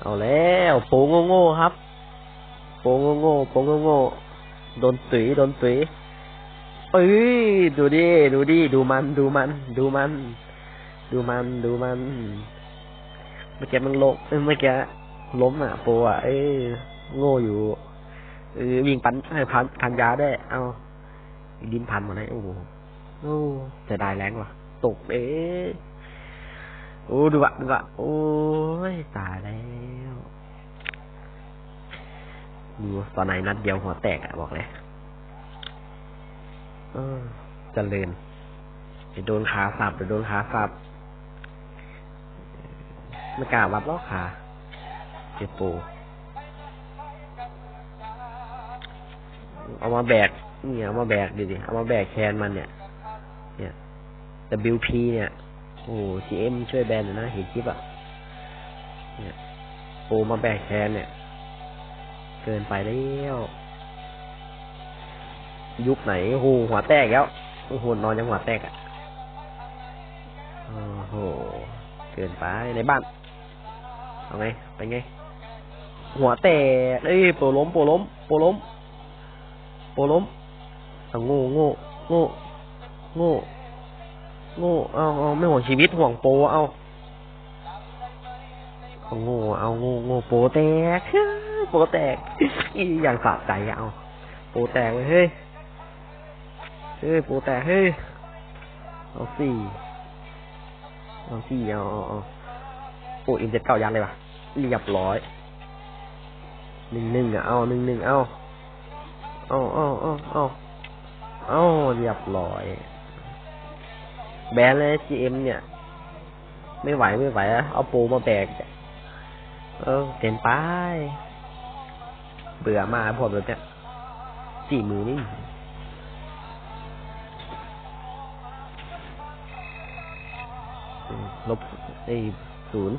เอาแล้วโปงโง่ๆครับโปงโง่ๆโปงโง่ๆโดนตุ๋ยโดนตุ๋ยเอ้ยดูดิ ดูดิ ดูมัน ดูมัน ดูมัน ดูมัน ดูมัน เมื่อกี้มันล้มเมื่อกี้ล้มอะโปอะ เอ้ยโง่อยู่เออวิ่งปันพันพันยาได้ เอาดินพันหมาเลยโอ้โหโอ้จะได้แรงว่ะ ตกเอ๊ะ โอ้ดูอะดูอะโอ้ยตายแล้วดูตอนไหนนัดเดียวหัวแตกอะบอกเลยเออเจริญเดี๋ยวโดนขาสับเดี๋ยวโดนขาสับไม่กล้าวัดลอกขาเจ็บปูเอามาแบกนี่เอามาแบกดิดิเอามาแบกแคนมันเนี่ย เนี่ย WP เนี่ย โอ้ GM ช่วยแบนหน่อยนะเห็นคลิปอะเนี่ยโอมาแบกแคนเนี่ย เกินไปแล้วยุคไหนโอ้หหัวแตกแล้วโอ้โหนอนยังหัวแตกอะโอ้โหเกินไปในบ้านเอาไงไปไง หัวแตกเอ้ยโปรล้มโปรล้มโปรล้มโปรล้มเอาโง่โง่โง่โง่ โง่เอาเอาไม่ห่วงชีวิตห่วงโปเอาเอาโง่เอาโง่โง่โปแตกโปแตกอีอย่างสะใจอะเอาโปแตกเลยเฮ้ยเฮ้ยโปแตกเฮ้ยเอาสี่เอาสี่เอาเอาเอาโอ้อินเจ็ดเก้ายันเลยว่ะเรียบร้อยหนึ่งหนึ่งอะเอาหนึ่งหนึ่งเอาเอาเอาเอาเอาเอาเรียบร้อย แบนเลยจีเอ็มเนี่ย ไม่ไหวไม่ไหวอะเอาปูมาแบกเออเต็มไป เบื่อมากผมแบบเนี้ยสี่มือนี่ลบไอ้ศูนย์